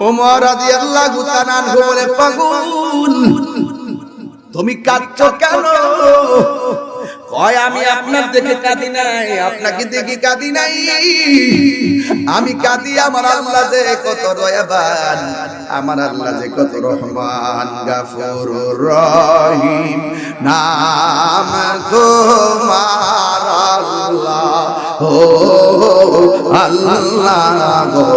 ওমর রাদিয়াল্লাহু তাআলা বলে পাগল তুমি কাঁদছো কেন? কয় আমি আপনার দেখে কাঁদি নাই। আপনাকে দেখে কাঁদি নাই। আমি কাঁদি, আমার আল্লাহ যে কত দয়াবান, আমার আল্লাহ যে কত রহমান গাফুর রহিম। নাম তোমার আল্লাহ, ও আল্লাহ গো,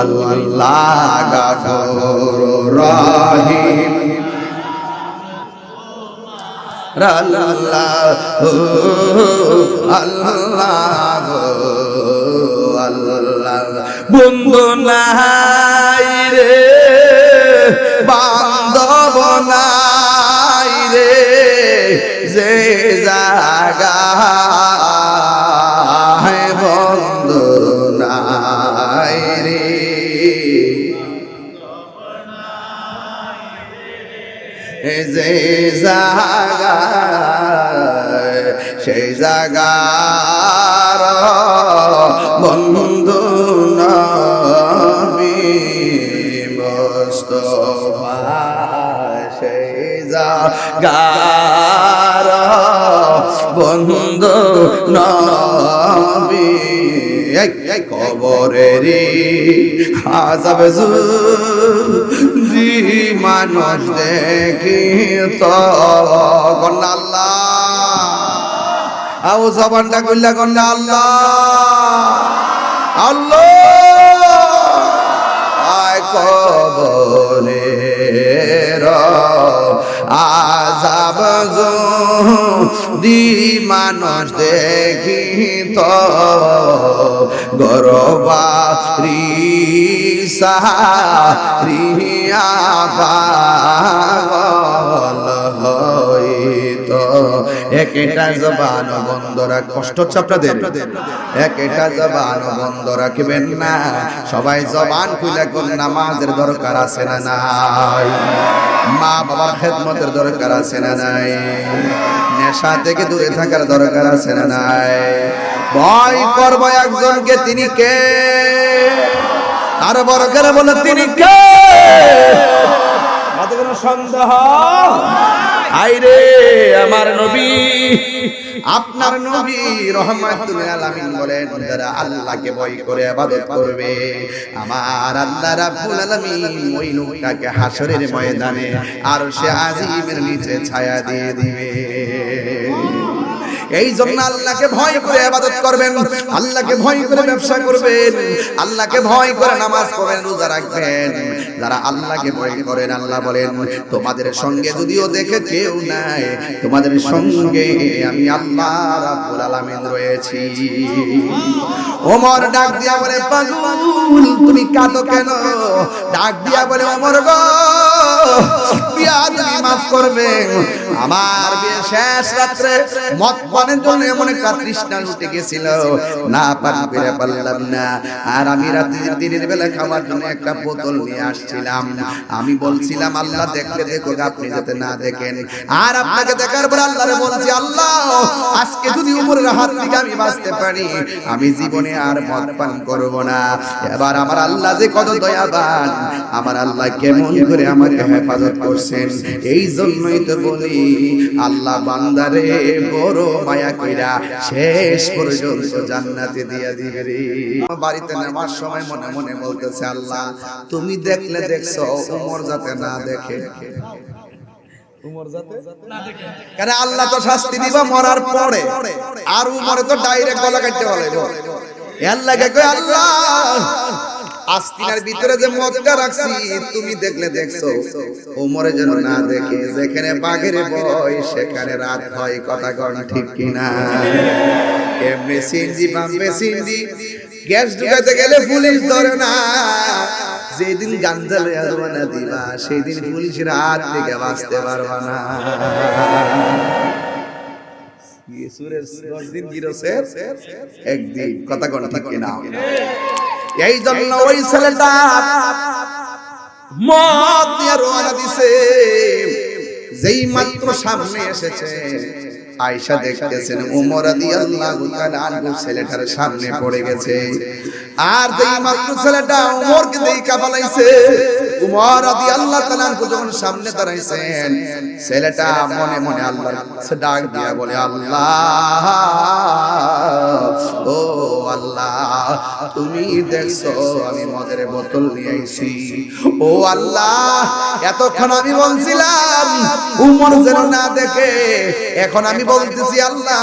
আল্লাহ গাফুর রহিম। আল্লাহ আল্লাহ আল্লাহ। বন্ধু নাই রে বান্ধব নাই রে যে জাগা বন্ধু নাই রে। যে জাগা সেই জাগার বন্ধু নবী মুস্তফা সেই জাগার বন্ধু নবী। কবরেরি আজাব জি মানুষ দেখি কন্যা আল্লাহ। আও জবানটা কইলা, কন্যা আল্লাহ। আল্লাহ। আয় কবরে আজাব দি মানুষ দেখি তো গরবারি হইতো। একটা জবান বন্ধ রাখ। কষ্ট হচ্ছে আপনাদের? একটা জবান বন্ধ রাখবেন না। সবাই জবান খুলে কোন নামাজের দরকার আছে না নাই? মা বাবার খেদমতের দরকার আছে না নাই? নেশা থেকে দূরে থাকার দরকার আছে না নাই? ভয় করব একজনকে, তিনি কে? আর বড় করে বলে তিনি কে? কোনো সন্দেহ। আইরে আমার নবী। আপনার নবী রহমাতুল আলামিন বলেন যারা আল্লাহকে ভয় করে ইবাদত করবে আমার আল্লাহ রাব্বুল আলামিন ওই লোকটাকে হাসরের ময়দানে আর সে আজিমের নিচে ছায়া দিয়ে দিবে। এই জন্য আল্লাহকে ভয় করে ইবাদত করবেন, আল্লাহকে ভয় করে ব্যবসা করবেন, আল্লাহকে ভয় করে নামাজ পড়বেন রোজা রাখবেন। যারা আল্লাহকে ভয় করেন আল্লাহ বলেন, তোমাদের সঙ্গে যদিও দেখে কেউ নাই, তোমাদের সঙ্গে আমি আল্লাহ রাব্বুল আলামিন রয়েছি। ওমর ডাক দিয়া বলে, পাগল, তুমি কাঁদো কেন? ডাক দিয়া বলে, ওমর গো, বিয়া তুমি মাফ করবে। আমার বিয়ে শেষ রাত্রে মদ পানের জন্য এমন একটা তৃষ্ণা উঠে গেছিল। না পানি পেরে পারলাম না। আর আমি রাতে দিনের বেলা খাওয়ার জন্য একটা বোতল নিয়ে আসছিলাম। আমি বলছিলাম আল্লাহ দেখতে দেখো আপনি যাতে না দেখেন। আর আপনাকে দেখার পর আল্লাহরে বলছি আল্লাহ আজকে যদি উপরের হাত থেকে আমি বাঁচতে পারি আমি জীবনে আর মদ পান করব না। এবার আমার আল্লাহ যে কত দয়াবান আমার আল্লাহ কেমন করে আমাকে হেফাজত করছেন। এই জন্যই তো বলি আল্লাহ বান্দারে বড় মায়া কইরা শেষ পর্যন্ত জান্নাতে দিয়া দিবে রে। বাড়িতে নেওয়ার সময় মনে মনে বলতেছে আল্লাহ তুমি দেখলে দেখছ উমর যাতে না দেখে। আল্লাহ তো শাস্তি দিবা মরার পরে আর উমরে তো ডাইরেক্ট গলা কাটতে বলে আল্লাহকে কই আল্লাহ আস্তিনার ভিতরে যে মদটা রাখছি, তুমি দেখলে দেখছ। ওমরে যেন না দেখে, যেখানে বাঘের বয় সেখানে রাত হয়, কথা কন ঠিক কিনা। এমনি সিনজি বাম্বে সিনজি গ্যাস ঢুকাতে গেলে পুলিশ ধরে না। যেদিন গাঞ্জা লইয়া না দিবা সেই দিন পুলিশ রাত থেকে বাঁচতে পারবা না। সুরেশ দশ দিন একদিন, কথা ঠিক কিনা। এই জন্য ওই ছেলেটা মদ নিয়ে রোয়ানা দিছে। যেই মাত্র সামনে এসেছে আয়সা দেখতেছেন, উমর ছেলেটার সামনে পড়ে গেছে। আর যেই মাত্র ছেলেটা উমরকে দেই কাফালাইছে উমর আনহু যখন সামনে দাঁড়াইছেন, ছেলেটা মনে মনে ডাক দিয়া বলে, আল্লাহ, ও আল্লাহ, তুমি দেখছ আমি মদের বোতল নিয়ে আইছি। ও আল্লাহ, এতক্ষণ আমি বলছিলাম, উমর যেন না দেখে, এখন আমি বলতেছি, আল্লাহ,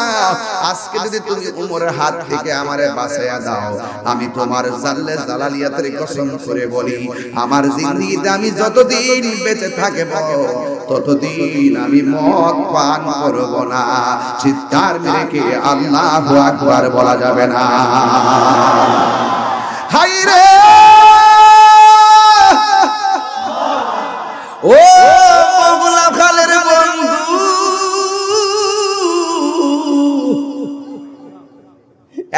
আজকে যদি তুমি উমরের হাত থেকে আমারে বাঁচাইয়া দাও, আমি তোমার জাল্লে জালালিয়াতের কসম করে বলি, আমার জিন্দিগিতে আমি যতদিন বেঁচে থাকব, ততদিন আমি মদ পান করব না। চিৎকার মেরে কে আল্লাহু আকবার বলা যাবে না। হাই রে! ও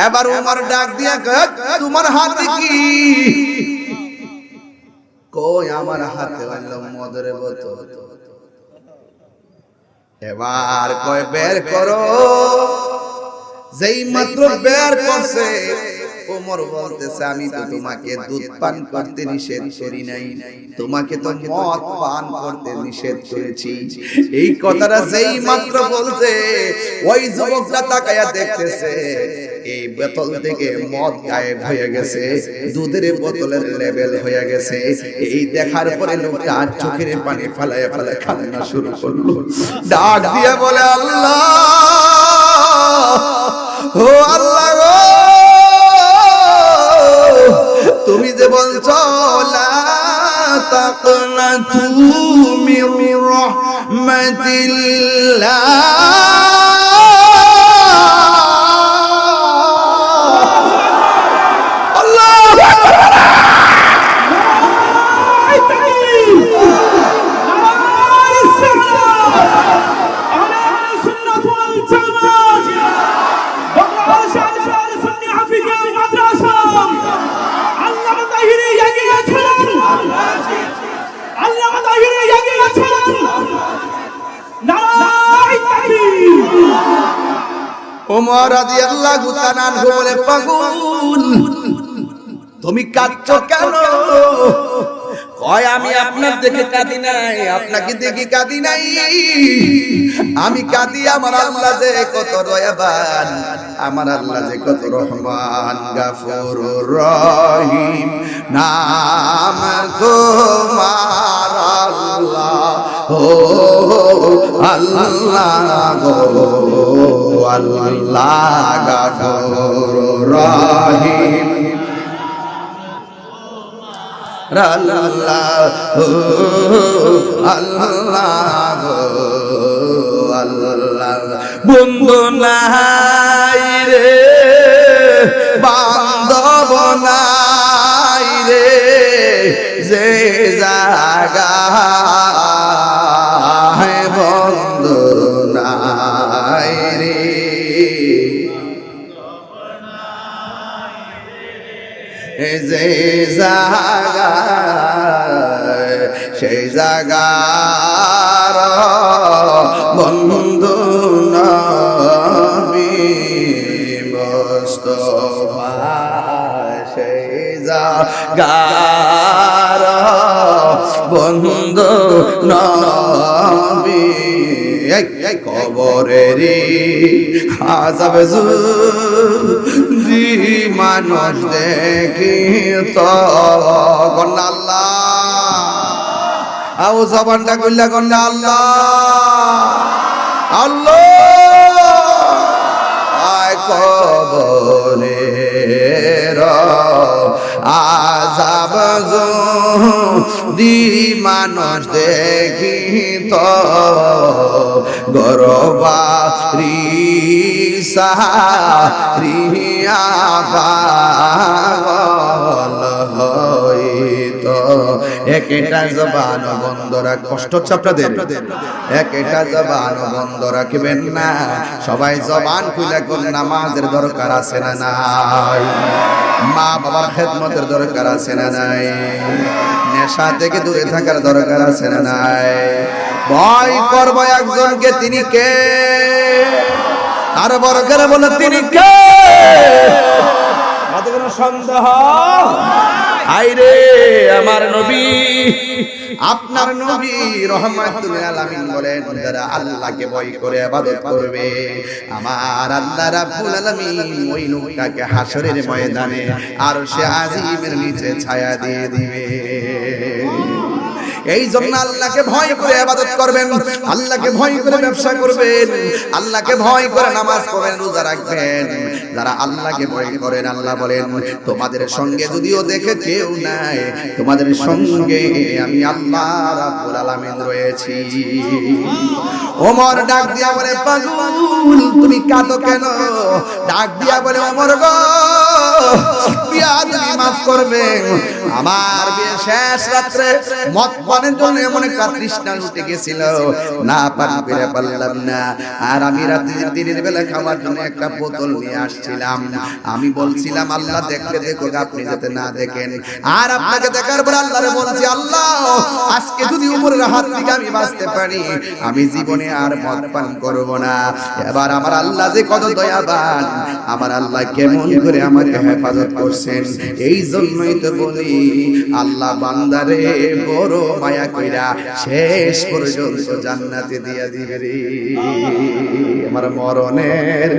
এবার উমর ডাক দিয়া তোমার হাতে কি আমার হাতে হইল মদের বোতল। এবার কয় বের করো। যেই মাত্র বের করছে ওমর বলতেছে, আমি তো তোমাকে দুধ পান করতে নিষেধ করি নাই। তোমাকে তো মদ পান করতে নিষেধ করেছি। এই কথাটা যেই মাত্র বলছে, ওই যুবকটা তাকায়া দেখতেছে, এই বোতল থেকে মদ গায়েব হয়ে গেছে, দুধের বোতলের লেভেল হয়ে গেছে। এই দেখার পরে লোকটা আর চোখের পানি ফালায় ফালায় কান্না শুরু করল। ডাক দিয়ে বলে, আল্লাহ! ও আল্লাহ! বলছো লা তাকনাতু মির রাহমাতিল্লাহ ওমর রাদিয়াল্লাহু তাআলা বলে পাগল তুমি কাঁদছো কেন? আমি আপনার দেখে কাঁদি নাই, আপনাকে দেখে কাঁদি নাই। আমি কাঁদি, আমার আল্লাহ যে কত দয়াবান, আমার আল্লাহ যে কত রহমান গাফুর রহিম। নাম তোমার আল্লাহ, ও আল্লাহ গো, আল্লাহ গাফুর রহিম। আল্লাহ আল্লাহ আল্লাহ। বন্ধু নাই রে বান্ধব নাই রে যে জাগা বন্ধু যে জাগা সেই জাগার বন্ধু নবী মোস্তফা সেই জাগার বন্ধু নবী কবরেরি আজাব দি মানুষ দেখি তো আল্লাহ। আও জবানটা কইলা কন্যা আল্লাহ। আল্লাহ। আয় কবরে আজাব দি মানুষ দেখি তো সাহারিয়া পাগল একটা জবান বন্ধ কষ্ট হচ্ছে আপনাদের? একটা জবান বন্ধ রাখবেন না। সবাই জবান খুলে কোন নামাজের দরকার আছে না নাই? মা বাবার খেদমতের দরকার আছে না নাই? নেশা থেকে দূরে থাকার দরকার আছে না নাই? ভয় করব একজনকে তিনি কে? আর বড় করে বলে তিনি কে? সন্দেহ কোনো সন্দেহ? আইরে আমার নবী। আপনার নবী রহমাতুল আলামিন বলেন যারা আল্লাহকে ভয় করে ইবাদত করবে আমার আল্লাহ রাব্বুল আলামিন ওই লোকটাকে হাসরের ময়দানে আর সে আজিমের নিচে ছায়া দিয়ে দিবে। এই জন্য আল্লাহকে ভয় করে আবাদত করবেন, আল্লাহকে ভয় করে ব্যবসা করবেন, আল্লাহকে ভয় করে নামাজ পড়বেন রোজা রাখবেন। যারা আল্লাহকে ভয় করেন, আল্লাহ বলেন, তোমাদের সঙ্গে যদিও দেখে কেউ নাই, তোমাদের সঙ্গে আমি আল্লাহ রাব্বুল আলামিন রয়েছি। ওমর ডাক দিয়া বলে, পাগল, তুমি কাঁদো কেন? ডাক দিয়া বলে, ওমর গো মাফ করবে আমার বিয়ে শেষ রাত্রে মদ পানের জন্য এমন একটা তৃষ্ণা উঠে গেছিল, না পান পেরে পারলাম না। আর আমি রাত্রি দিনের বেলা খাওয়ার জন্য একটা বোতল নিয়ে আসছিলাম। আমি বলছিলাম, আল্লাহ দেখলে দেখো আপনি যাতে না দেখেন। আর আপনাকে দেখার পর আল্লাহরে বলছি, আল্লাহ, আজকে যদি উপরের হাত থেকে আমি বাঁচতে পারি, আমি জীবনে আর মদ পান করব না। এবার আমার আল্লাহ যে কত দয়াবান, আমার আল্লাহ কেমন করে আমাকে হেফাজত করছেন? এই জন্যই তো বলি, আল্লাহ বান্দারে বড় মায়া কইরা শেষ পর্যন্ত জান্নাতে দিয়া দিবে রে। আমার মরণের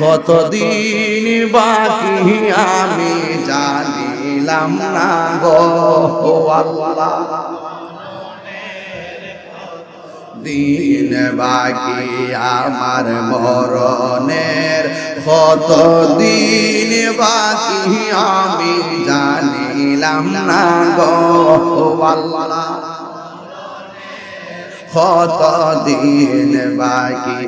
কতদিন বাকি আমি জানিলাম না গো। আল্লাহ। দিন বাকি আমার মরণের কত দিন বাকি আমি জানিলাম না গো। আল্লাহ। কত দিন বাকি।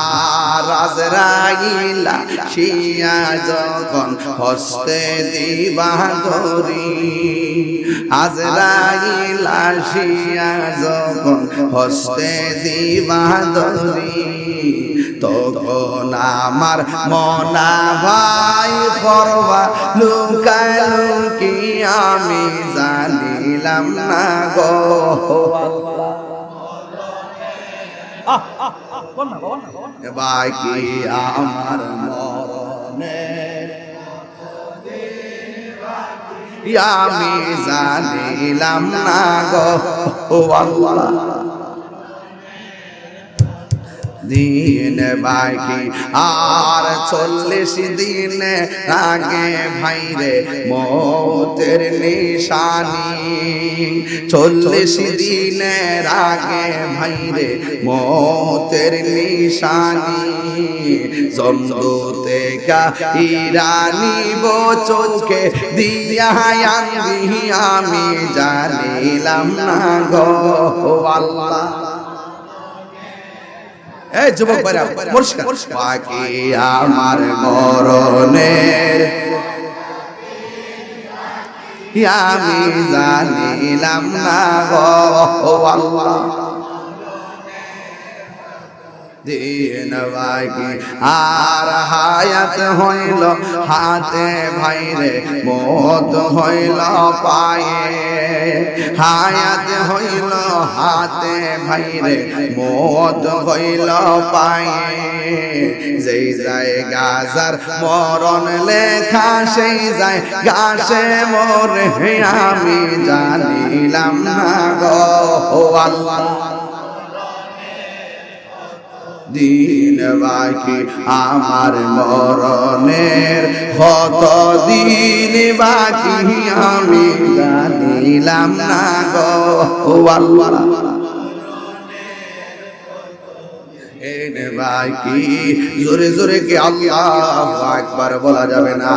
আর আজরাইলা শিয়া যখন হস্তে দিবা ধরি আজরাইলা শিয়া যখন হস্তে দিবা ধরি তখন আমার মনা ভাই করবা লুকায় লুকি আমি জানিলাম না গো। বাকি আমার মরণে? আমি জানিলাম না গো? আল্লাহ। দিন বাকি। আর চল্লিশ দিন আগে ভাইরে মতের নিশানি। চল্লিশ দিনের আগে ভাইরে মতের নিশানি। জমদূতে কা ইরানি বো চোখে দিয়া আমি জানিলাম না গো আল্লাহ। এই যুবক ভাইরা পরিষ্কার। বাকি আমার মরণের আমি জানিলাম না গো? আল্লাহ। দিন বাকি আর হায়াত হইল হাতে ভাইরে, মত হইল পায়ে। হায়াত হইল হাতে ভাইরে, মত হইল পায়ে। যেই যায় গাজার মরণ লেখা, সেই যায় গাছে মরে আমি জানিলাম না গো আল্লাহ। দিন বাকি আমার মরণের কত দিন বাকি আমি জানিলাম না গো। আল্লাহ। বাকি। জোরে জোরে কি আল্লাহ একবার বলা যাবে না।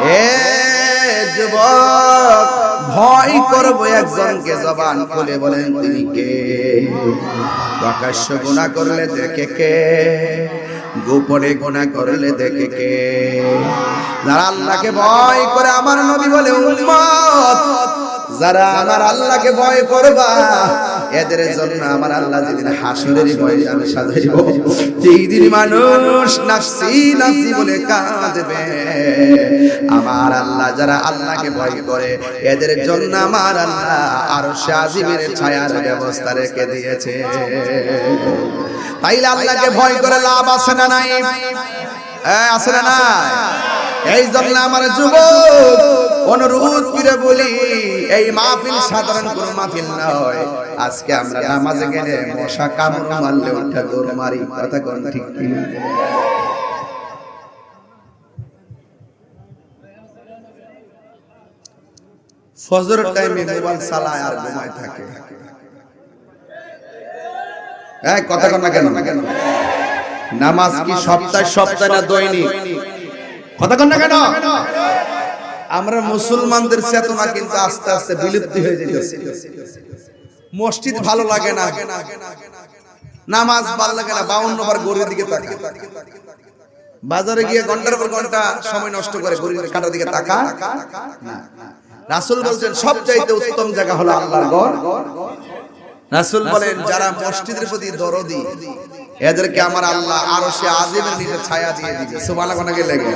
এ যুবক ভয় করব একজনকে জবান খুলে বলেন তিনি কে? প্রকাশ্য গুণা করলে দেখে কে? গোপনে গোনা করলে দেখে কে? যারা আল্লাহকে ভয় করে আমার নবী বলে উম্মত যারা আমার আল্লাহকে ভয় করবা এদের জন্য আমার আল্লাহ যেদিন হাসরের ময়দান সাজাইব যেই দিন মানুষ নাফসি নাফসি বলে কাঁদবে আমার আল্লাহ যারা আল্লাহকে ভয় করে এদের জন্য আমার আল্লাহ আরও শাজিমের ছায়ার ব্যবস্থা রেখে দিয়েছে। তাইলে আল্লাহকে ভয় করে লাভ আছে না নাই? হ্যাঁ আছে না নাই? এই জন্য আমার যুবক অনুরোধ করে বলি এই মাহফিল সাধারণ কোন মাহফিল নয় আজকে আমরা নামাজে গেলে মশা কামড় মারলে উঠা দৌড় মারি, কথা কোন ঠিক কি না? ফজরের টাইমে মোবাইল চালায় আর ঘুমায় থাকে। হ্যাঁ কথা কন না কেন না কেন? নামাজ কি সপ্তাহে সপ্তাহে না দৈনিক? কথা কন না কেন? আমরা মুসলমানদের চেতনা কিন্তু আস্তে আস্তে বিলুপ্তি হয়ে যেতেছে। মসজিদ ভালো লাগে না। নামাজ ভালো লাগে না। বাউন্ন বার গরির দিকে তাকা বাজারে গিয়ে ঘণ্টার পর ঘণ্টা সময় নষ্ট করে গরিবের কাটার দিকে তাকা। রাসূল বলছেন সব চাইতে উত্তম জায়গা হলো আল্লাহর ঘর। রাসূল বলেন যারা মসজিদের প্রতি দরদি এদেরকে আমার আল্লাহ আরও সে আজিমের নিচে ছায়া দিয়ে দিবে। সুবহানাল্লাহ লেগে